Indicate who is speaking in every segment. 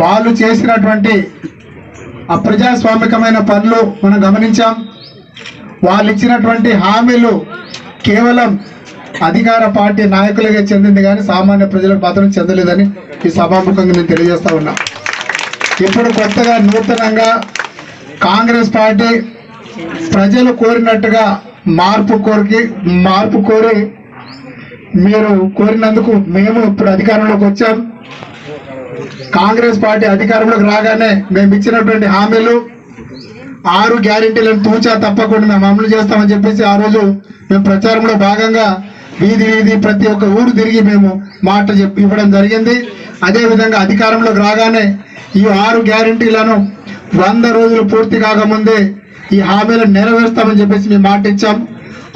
Speaker 1: వాళ్ళు చేసినటువంటి అప్రజాస్వామికమైన పనులు మనం గమనించాం. వాళ్ళు ఇచ్చినటువంటి హామీలు కేవలం అధికార పార్టీ నాయకులకే చెందింది కానీ సామాన్య ప్రజలకు మాత్రం చెందలేదని ఈ సభాముఖంగా నేను తెలియజేస్తా ఉన్నా. ఇప్పుడు కొత్తగా నూతనంగా కాంగ్రెస్ పార్టీ ప్రజలు కోరినట్టుగా మార్పు కోరికి మార్పు కోరి మీరు కోరినందుకు మేము ఇప్పుడు అధికారంలోకి వచ్చాం. కాంగ్రెస్ పార్టీ అధికారంలోకి రాగానే మేము ఇచ్చినటువంటి హామీలు ఆరు గ్యారెంటీలను తూచా తప్పకుండా మేము అమలు చేస్తామని చెప్పేసి ఆ రోజు మేము ప్రచారంలో భాగంగా వీధి వీధి ప్రతి ఒక్క ఊరు తిరిగి మేము మాట చెప్పి ఇవ్వడం జరిగింది. అదేవిధంగా అధికారంలోకి రాగానే ఈ ఆరు గ్యారెంటీలను వంద రోజులు పూర్తి కాకముందే ఈ హామీలను నెరవేరుస్తామని చెప్పేసి మేము మాట ఇచ్చాం.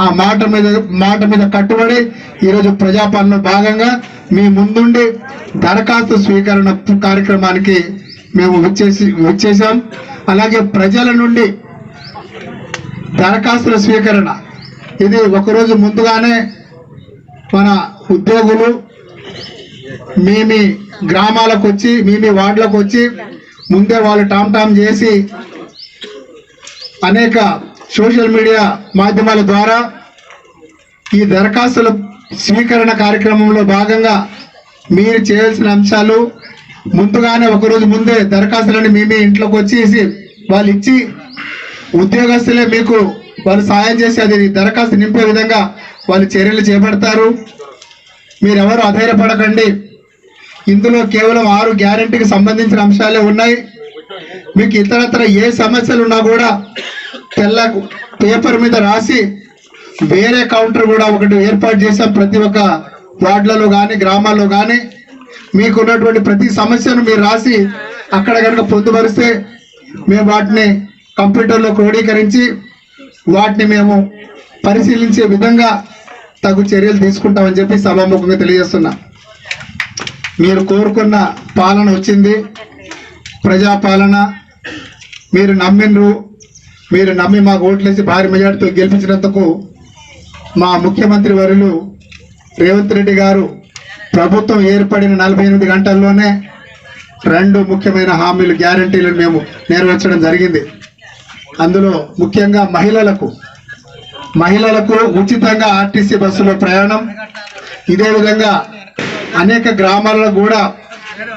Speaker 1: ఆ మాట మీద మాట మీద కట్టుబడి ఈరోజు ప్రజాపాలన భాగంగా మీ ముందుండి దరఖాస్తు స్వీకరణ కార్యక్రమానికి మేము వచ్చేసి వచ్చేసాం అలాగే ప్రజల నుండి దరఖాస్తుల స్వీకరణ. ఇది ఒకరోజు ముందుగానే మన ఉద్యోగులు మీ మీ గ్రామాలకు వచ్చి మీ మీ వార్డులకు వచ్చి ముందే వాళ్ళు టామ్ టామ్ చేసి అనేక సోషల్ మీడియా మాధ్యమాల ద్వారా ఈ దరఖాస్తుల స్వీకరణ కార్యక్రమంలో భాగంగా మీరు చేయాల్సిన అంశాలు ముందుగానే ఒకరోజు ముందే దరఖాస్తులని మీ మీ ఇంట్లోకి వచ్చేసి వాళ్ళు ఇచ్చి ఉద్యోగస్తులే మీకు వాళ్ళు సాయం చేసి అది దరఖాస్తు నింపే విధంగా వాళ్ళు చర్యలు చేపడతారు. మీరెవరు అధైర్యపడకండి. ఇందులో కేవలం ఆరు గ్యారెంటీకి సంబంధించిన అంశాలే ఉన్నాయి. మీకు ఇతరత్ర ఏ సమస్యలు ఉన్నా కూడా తెల్ల పేపర్ మీద రాసి వేరే కౌంటర్ కూడా ఒకటి ఏర్పాటు చేసాం ప్రతి ఒక్క వార్డులలో కానీ గ్రామాల్లో కానీ మీకు ఉన్నటువంటి ప్రతి సమస్యను మీరు రాసి అక్కడ కనుక పొందుపరిస్తే మేము వాటిని కంప్యూటర్లో క్రోడీకరించి వాటిని మేము పరిశీలించే విధంగా తగు చర్యలు తీసుకుంటామని చెప్పి సభాముఖంగా తెలియజేస్తున్నా. మీరు కోరుకున్న పాలన వచ్చింది. ప్రజాపాలన మీరు నమ్మినరు మీరు నమ్మి మాకు ఓట్లేసి భారీ మెజార్టీతో గెలిపించినందుకు మా ముఖ్యమంత్రి వర్యులు రేవంత్ రెడ్డి గారు ప్రభుత్వం ఏర్పడిన నలభై ఎనిమిది గంటల్లోనే రెండు ముఖ్యమైన హామీలు గ్యారంటీలను మేము నెరవేర్చడం జరిగింది. అందులో ముఖ్యంగా మహిళలకు మహిళలకు ఉచితంగా ఆర్టీసీ బస్సులో ప్రయాణం ఇదే విధంగా అనేక గ్రామాలలో కూడా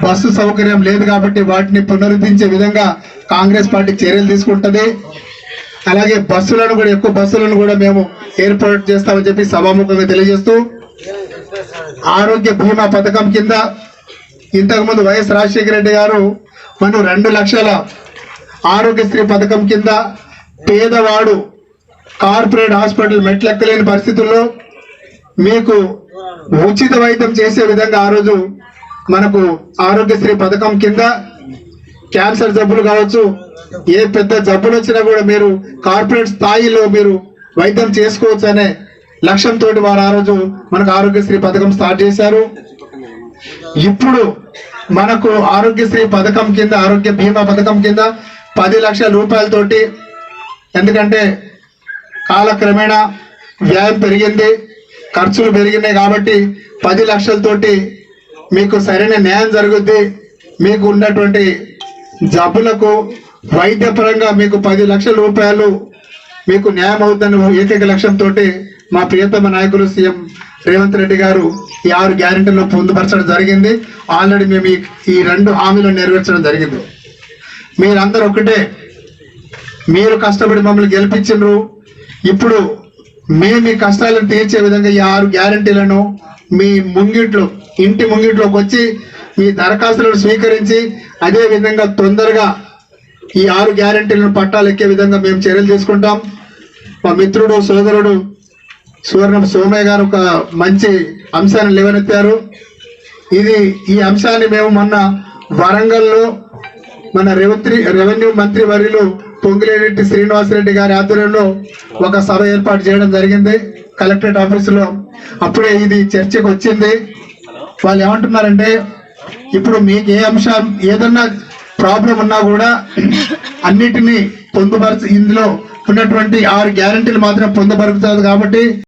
Speaker 1: బస్సు సౌకర్యం లేదు కాబట్టి వాటిని పునరుద్ధరించే విధంగా కాంగ్రెస్ పార్టీ చర్యలు తీసుకుంటుంది. అలాగే బస్సులను కూడా ఎక్కువ బస్సులను కూడా మేము ఏర్పాటు చేస్తామని చెప్పి సభాముఖంగా తెలియజేస్తూ ఆరోగ్య బీమా పథకం కింద ఇంతకుముందు వైఎస్ రాజశేఖర రెడ్డి గారు మనం రెండు లక్షల ఆరోగ్యశ్రీ పథకం కింద పేదవాడు కార్పొరేట్ హాస్పిటల్ మెట్లెక్కలేని పరిస్థితుల్లో మీకు ఉచిత వైద్యం చేసే విధంగా ఆ రోజు మనకు ఆరోగ్యశ్రీ పథకం కింద క్యాన్సర్ జబ్బులు కావచ్చు ఏ పెద్ద జబ్బులు వచ్చినా కూడా మీరు కార్పొరేట్ స్థాయిలో మీరు వైద్యం చేసుకోవచ్చు అనే లక్ష్యంతో వారు ఆ రోజు మనకు ఆరోగ్యశ్రీ పథకం స్టార్ట్ చేశారు. ఇప్పుడు మనకు ఆరోగ్యశ్రీ పథకం కింద ఆరోగ్య బీమా పథకం కింద పది లక్షల రూపాయలతోటి ఎందుకంటే కాలక్రమేణా వ్యయం పెరిగింది ఖర్చులు పెరిగినాయి కాబట్టి పది లక్షలతోటి మీకు సరైన న్యాయం జరుగుద్ది. మీకు ఉన్నటువంటి జబ్బులకు వైద్యపరంగా మీకు పది లక్షల రూపాయలు మీకు న్యాయం అవుతుందని ఏకైక లక్ష్యంతో మా ప్రియతమ నాయకులు సీఎం రేవంత్ రెడ్డి గారు ఈ ఆరు గ్యారెంటీలో పొందుపరచడం జరిగింది. ఆల్రెడీ మేము ఈ- రెండు హామీలను నెరవేర్చడం జరిగింది. మీరందరూ ఒకటే మీరు కష్టపడి మమ్మల్ని గెలిపించిండ్రు ఇప్పుడు మేము మీ కష్టాలను తీర్చే విధంగా ఈ ఆరు గ్యారంటీలను మీ ముంగిట్లో ఇంటి ముంగిట్లోకి వచ్చి ఈ దరఖాస్తులను స్వీకరించి అదే విధంగా తొందరగా ఈ ఆరు గ్యారంటీలను పట్టాలెక్కే విధంగా మేము చర్యలు తీసుకుంటాం. మా మిత్రుడు సోదరుడు సువర్ణ సోమయ్య గారు ఒక మంచి అంశాన్ని లేవనెత్తారు. ఇది ఈ అంశాన్ని మేము మొన్న వరంగల్లో మన రెవెన్యూ రెవెన్యూ మంత్రి వర్యులు పొంగిలేటి శ్రీనివాసరెడ్డి గారి ఆధ్వర్యంలో ఒక సభ ఏర్పాటు చేయడం జరిగింది కలెక్టరేట్ ఆఫీసులో. అప్పుడే ఇది చర్చకు వచ్చింది. వాళ్ళు ఏమంటున్నారంటే ఇప్పుడు మీకు ఏ అంశం ఏదన్నా ప్రాబ్లం ఉన్నా కూడా అన్నిటినీ పొందుపరచ ఇందులో ఉన్నటువంటి ఆరు గ్యారంటీలు మాత్రం పొందుపరుస్తుంది కాబట్టి